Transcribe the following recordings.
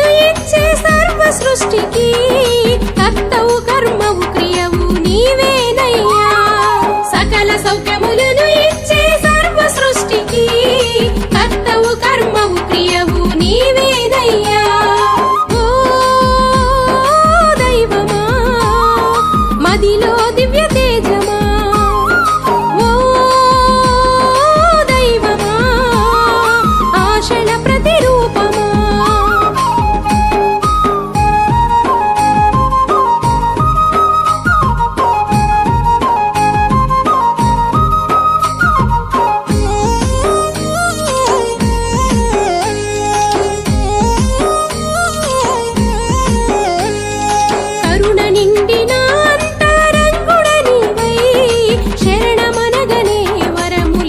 ఇచ్చే సర్వ సృష్టికి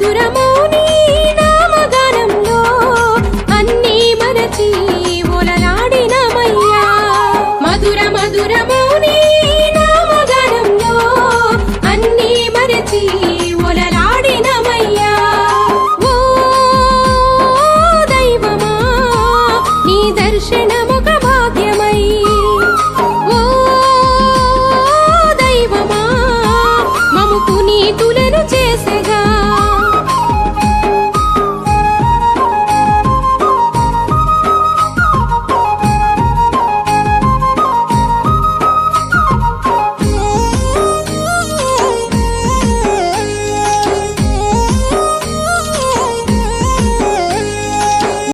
dura mucho.